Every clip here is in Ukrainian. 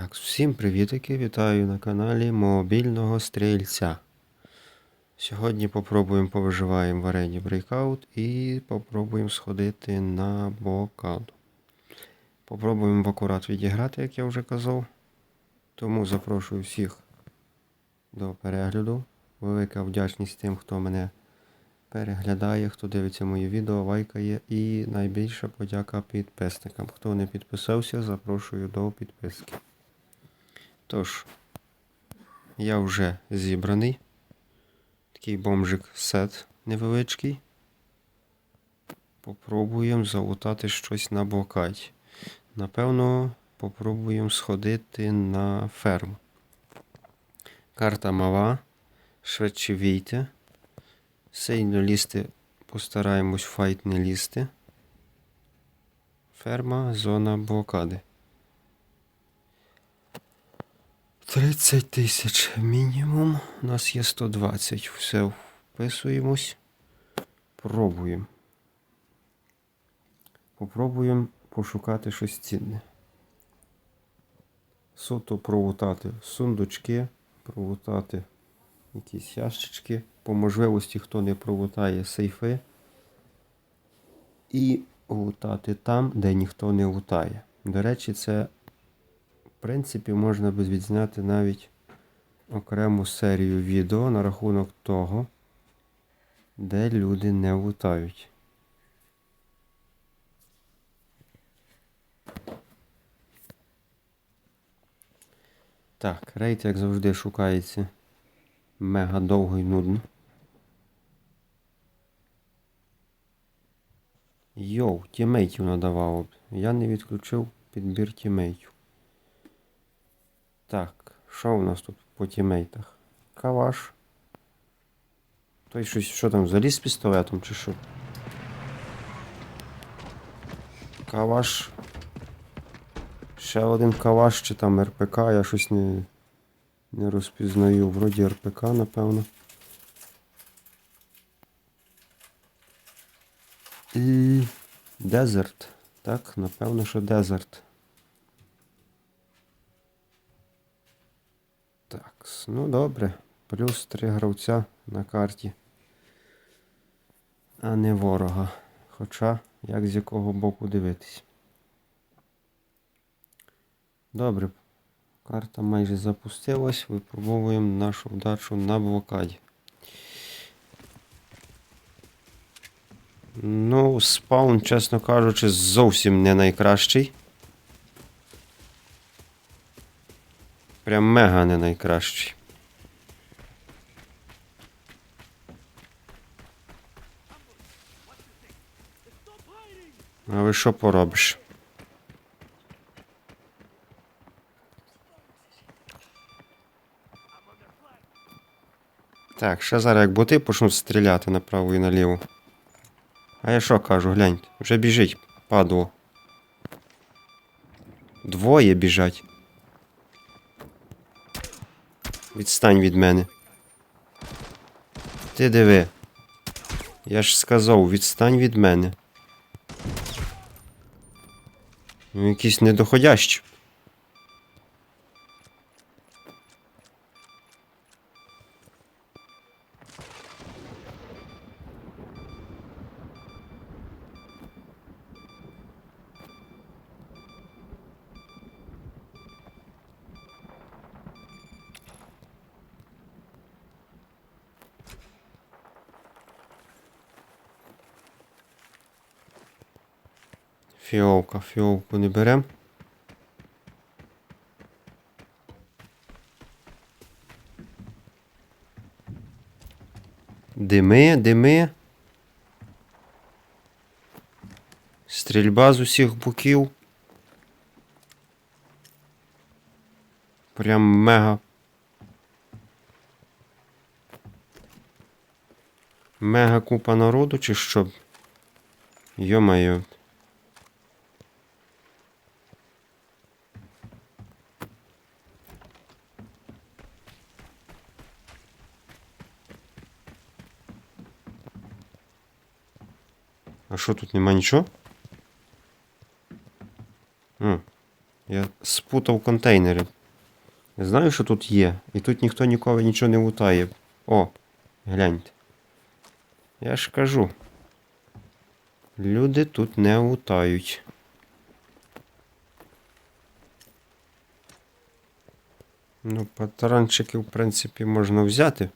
Так, всім привітики, вітаю на каналі Мобільного Стрільця. Сьогодні попробуємо повиживаємо в арені Breakout і попробуємо сходити на блокаду. Попробуємо в акурат відіграти, як я вже казав. Тому запрошую всіх до перегляду. Велика вдячність тим, хто мене переглядає, хто дивиться мої відео, лайкає. І найбільша подяка підписникам. Хто не підписався, запрошую до підписки. Тож, я вже зібраний. Такий бомжик сет невеличкий. Попробуємо залутати щось на блокаді. Напевно, попробуємо сходити на ферму. Карта мала. Швидше війти. Сильно лізти постараємось файт не лізти. Ферма, зона блокади. 30 тисяч мінімум. У нас є 120. Все вписуємось. Пробуємо. Попробуємо пошукати щось цінне. Суто провутати сундучки, провутати якісь ящички. По можливості, хто не провутає сейфи. І лутати там, де ніхто не лутає. До речі, це принципі, можна би відзняти навіть окрему серію відео на рахунок того, де люди не лутають. Так, рейд, як завжди, шукається мега довго і нудно. Йоу, тімейтів надавало. Я не відключив підбір тімейтів. Так, що у нас тут по тімейтах? Каваш. Той щось, що там, заліз з пістолетом чи що? Каваш. Ще один каваш чи там РПК, я щось не, не розпізнаю. Вроді РПК, напевно. І... Дезерт. Так, напевно, що дезерт. Так, ну добре. Плюс три гравця на карті. А не ворога. Хоча, як з якого боку дивитись. Добре. Карта майже запустилась. Випробовуємо нашу вдачу на блокаді. Ну, спаун, чесно кажучи, зовсім не найкращий. Прям мега не найкращий. А ви що поробиш? Так, ще зараз як боти почнуть стріляти направо і наліво. А я що кажу, гляньте, вже біжить, падло. Двоє біжать. Відстань від мене. Ти диви. Я ж сказав, відстань від мене. Ну, якісь недоходящі. Фіовка, фіовку не берем. Дими, дими. Стрільба з усіх боків. Прям мега. Мега купа народу, чи що? Йо-моє. А що тут нема нічого? М, Я спутав контейнери. Я знаю, що тут є. І тут ніхто ніколи нічого не лутає. О, гляньте. Я ж кажу. Люди тут не лутають. Ну, патрончики, в принципі, можна взяти.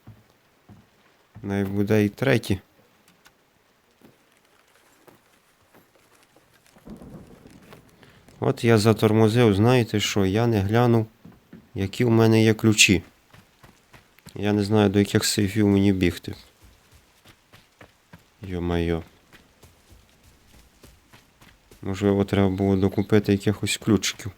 Най буде і треті. От я затормозив, знаєте що, я не глянув, які в мене є ключі. Я не знаю, до яких сейфів мені бігти. Йо-майо. Можливо, треба було докупити якихось ключиків.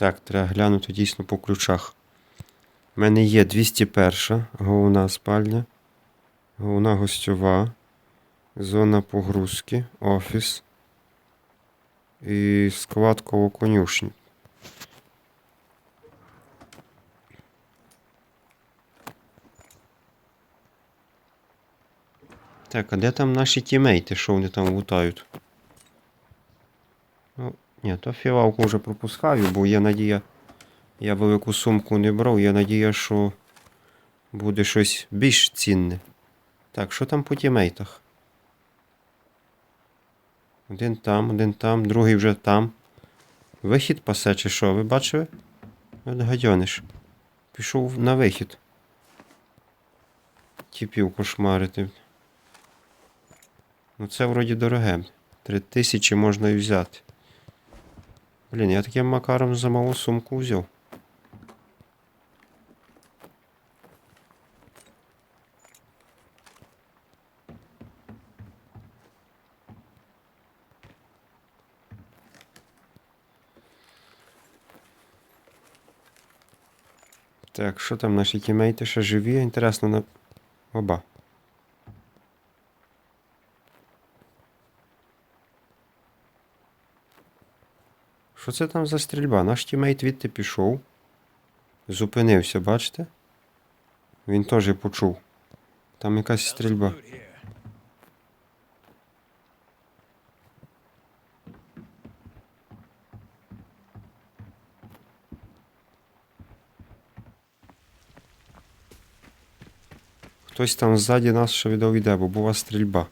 Так, треба глянути дійсно по ключах. У мене є 201 головна спальня, головна гостьова, зона погрузки, офіс і склад коло конюшні. Так, а де там наші тімейти? Що вони там лутають? Ні, то філалку вже пропускаю, бо є надія. Я велику сумку не брав, є надія, що буде щось більш цінне. Так, що там по тімейтах? Один там, один там, другий вже там. Вихід пасе чи що, ви бачили? Гадьониш. Пішов на вихід. Тіпів кошмарити. Ну це вроді дороге. Три тисячі можна і взяти. Блін, я таким макаром за малу сумку взяв. Так, що там наші тімейти ще живі? Інтересно на. Оба. Що це там за стрільба? Наш тімейт відти пішов. Зупинився, бачите? Він теж почув. Там якась стрільба. Хтось там ззаді нас ще віддав іде, бо була стрільба.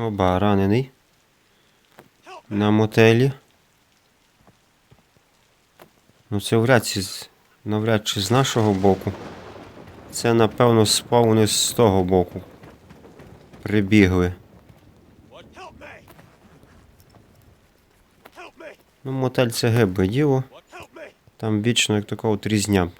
Оба ранений. На мотелі. Ну це вряд чи, навряд чи з нашого боку. Це напевно спав вони з того боку. Прибігли. Ну, мотель це гибе діло. Там вічно як така от різня.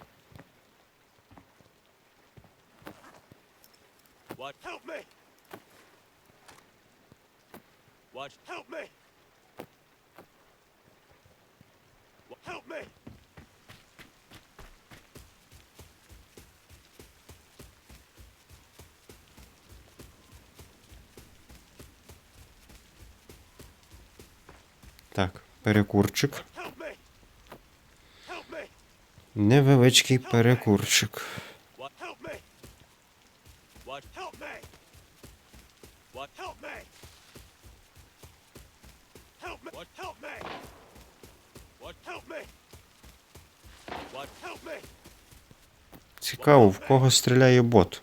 Me! What? Help me! Цікаво, в кого стріляє бот?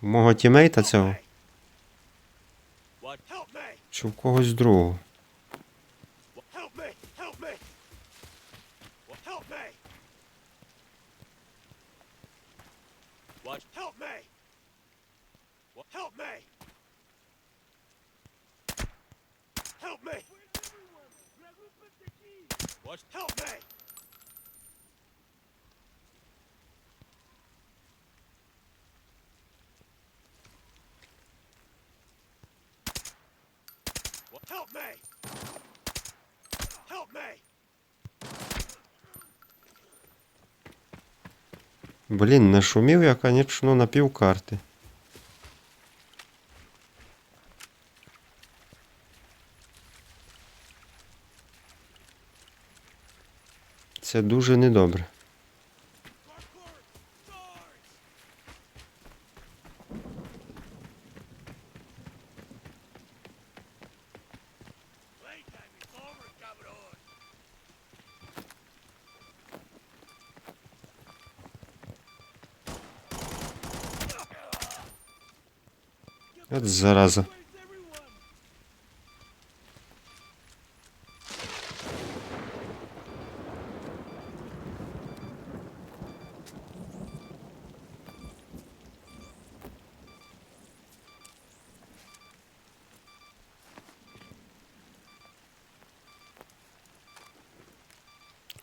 В мого тімейта цього? Чи в когось другого? What? Help me! What? Help me! Help me! Блін, нашумів я, конечно, на пів карти. Це дуже недобре. От зараза. Where's everyone?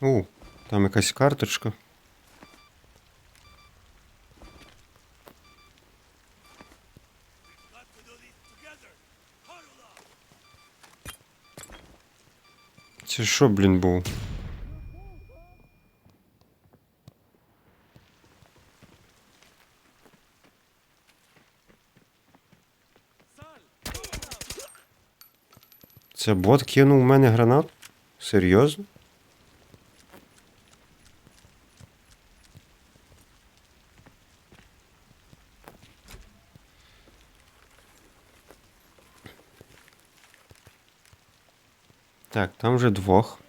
У, там якась карточка. Це що, блін, був? Це бот кинув в мене гранат? Серйозно? Так, там вже двох.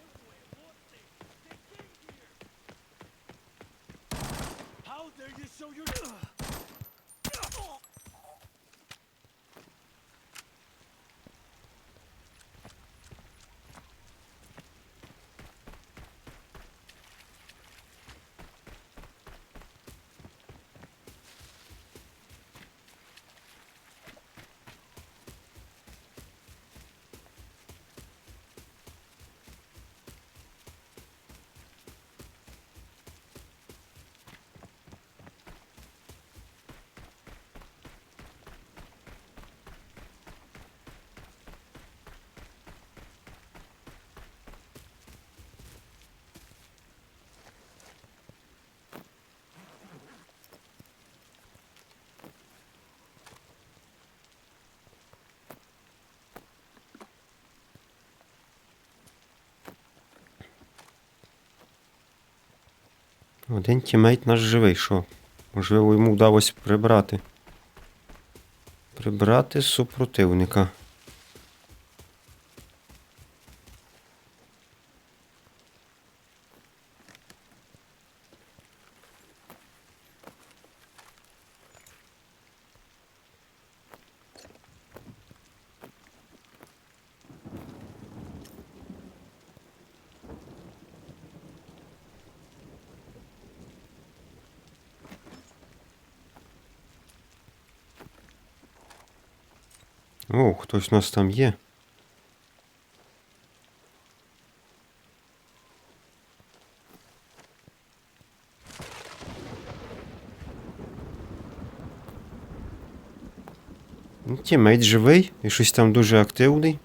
Один тімейт наш живий, що? Можливо, йому вдалося прибрати. Прибрати супротивника. О, хтось у нас там є. Ну, Тімейт живий і щось там дуже активний.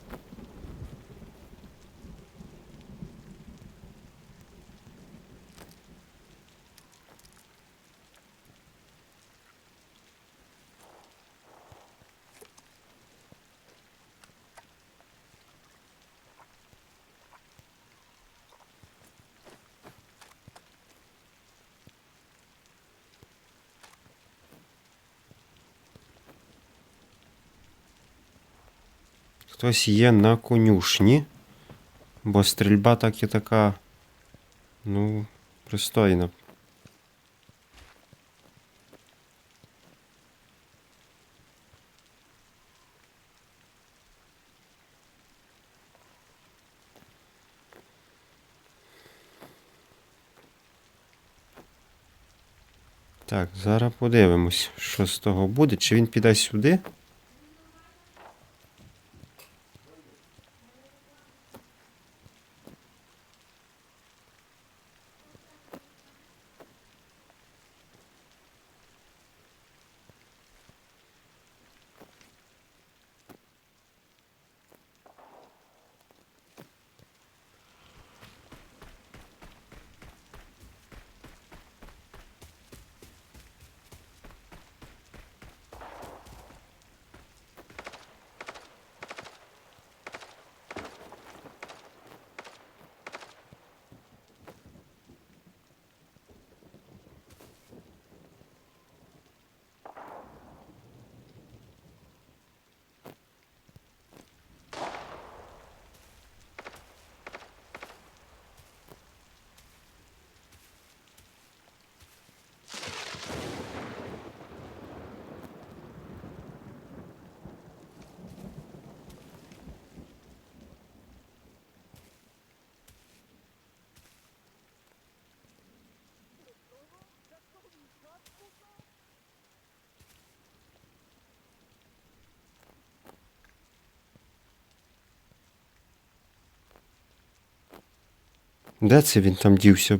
Хтось є на конюшні, бо стрільба так і така, ну, пристойна. Так, зараз подивимось, що з того буде. Чи він піде сюди? Де це він там дівся?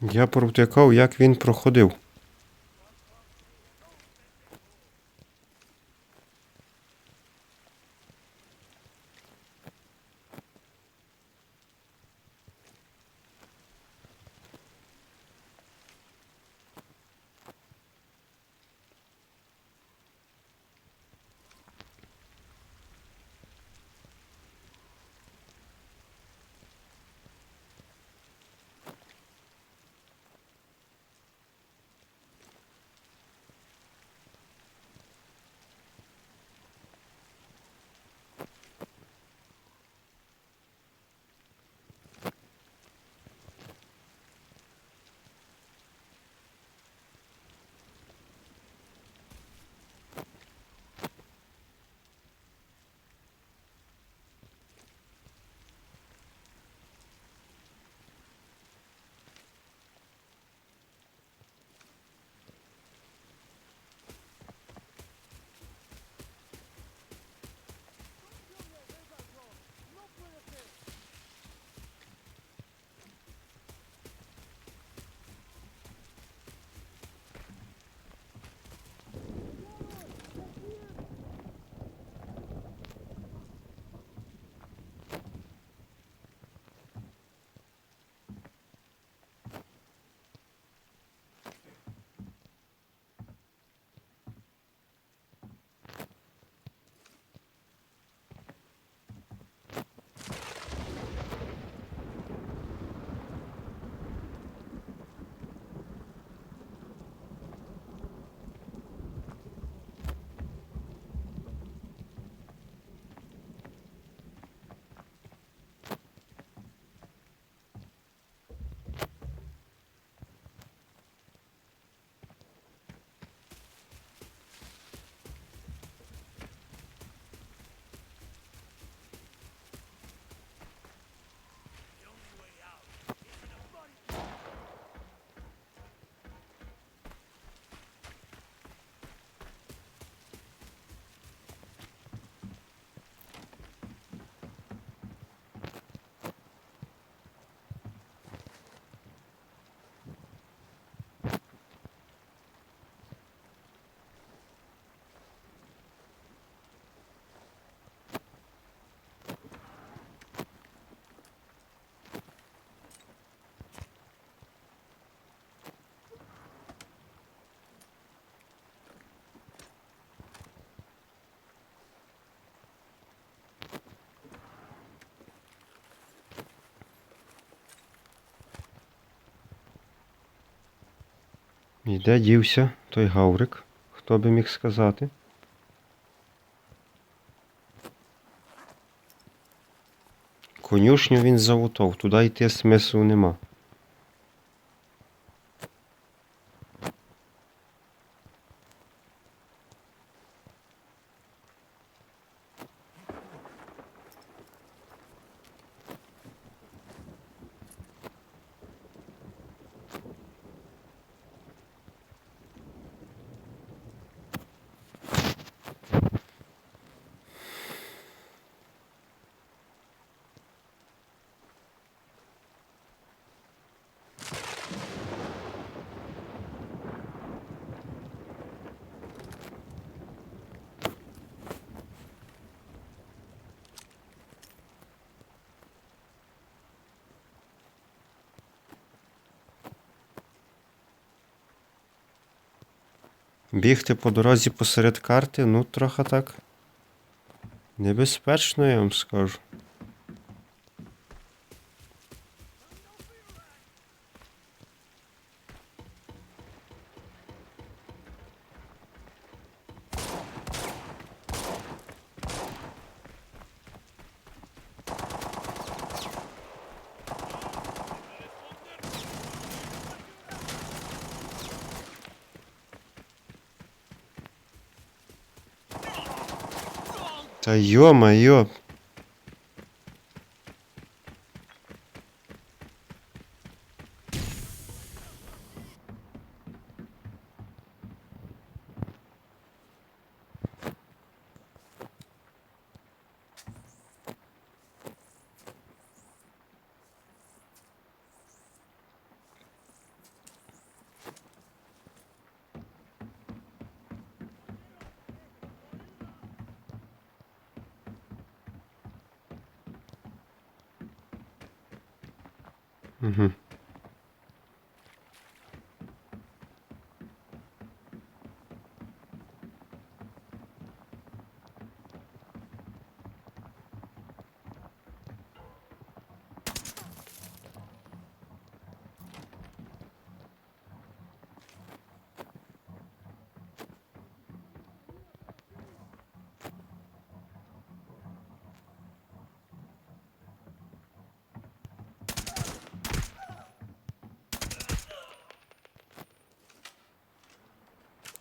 Я провтикав, як він проходив. І де дівся той гаврик? Хто би міг сказати? Конюшню він завутов, туди йти смислу нема. Бігти по дорозі посеред карти, ну трохи так. Небезпечно, я вам скажу. Та йо-майо.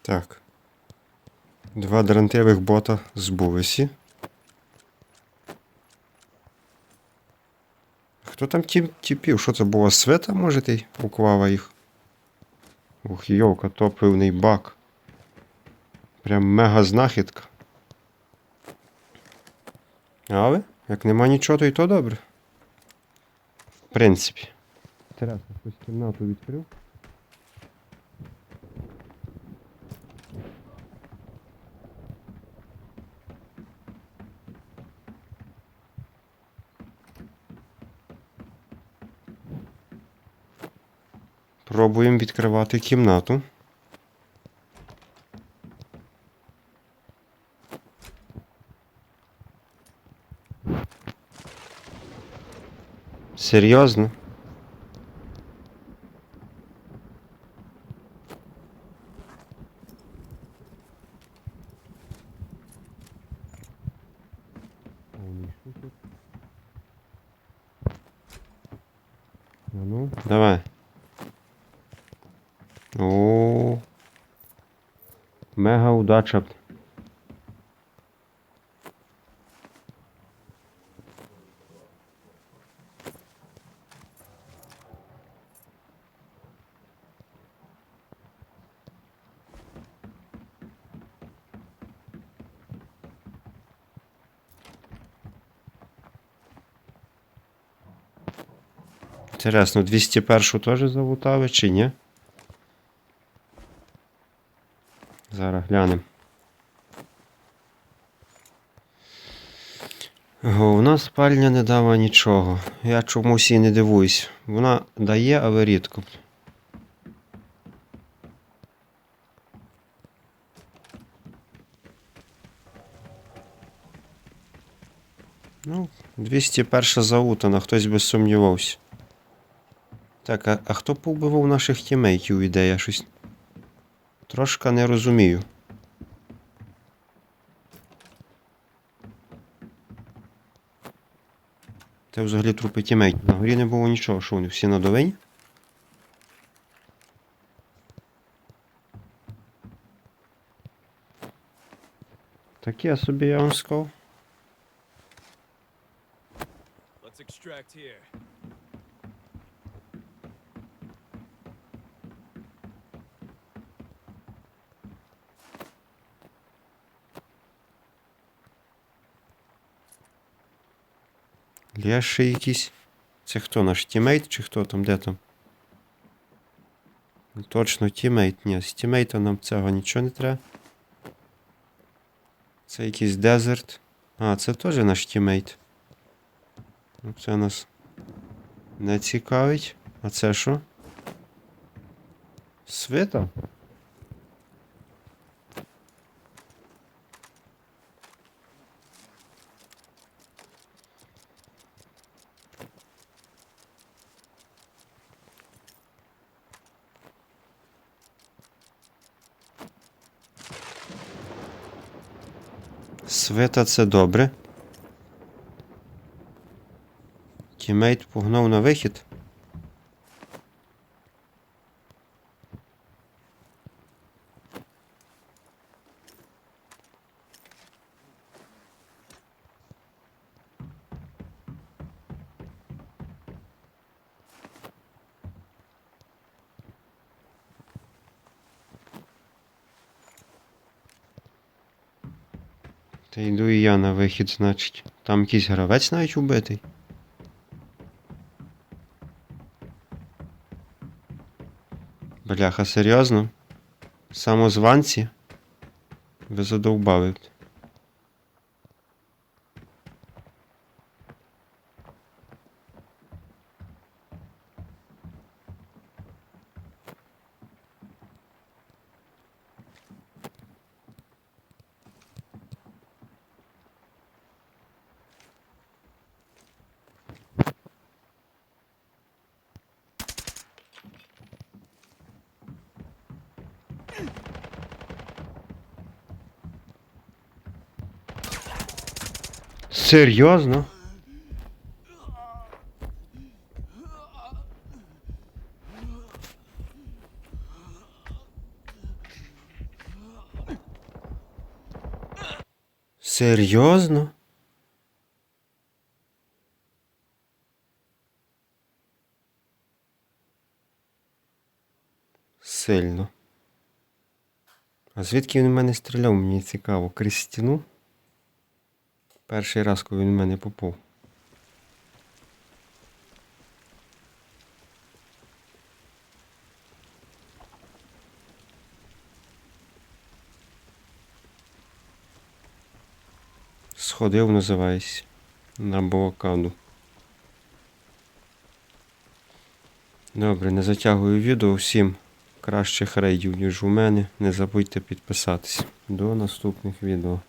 Так. Два дрантевих бота збулися. Хто там ті, тіпів? Що це було? Света, може, ти уклала їх? Ух, йовка, топливний бак. Прям мега знахідка. Але, як нема нічого, то і то добре. В принципі. Терясно, хтось кімнату відкрив. Пробуємо відкривати кімнату. Серйозно? Ну, ну, давай. О. Мега удача. Інтересно, 201 теж залутали чи ні? Зараз глянемо. Головна спальня не дала нічого. Я чомусь і не дивуюсь. Вона дає, але рідко. Ну, 201 заутана, хтось би сумнівався. Так, а, а хто повбивав наших тімейтів, іде? Я щось трошки не розумію. Це взагалі трупи тімейтів. На горі не було нічого, що вони всі на долині? Таке собі я вам сказав. Let's extract here. Лєші якийсь. Це хто наш тімейт чи хто там, де там? Точно тімейт. Ні, з тімейта нам цього нічого не треба. Це якийсь дезерт. А, це теж наш тімейт. Ну, Це нас не цікавить. А це що? Свита? Свита це добре. Тімейт погнав на вихід. Та йду і я на вихід, значить. Там якийсь гравець навіть убитий. Бляха, серйозно? Самозванці? Ви задовбали. Серйозно? Серйозно? Сильно. А звідки він в мене стріляв, мені цікаво. Крізь стіну? Перший раз, коли він в мене попав. Сходив, називається. На блокаду. Добре, не затягую відео. Всім кращих рейдів, ніж у мене. Не забудьте підписатись. До наступних відео.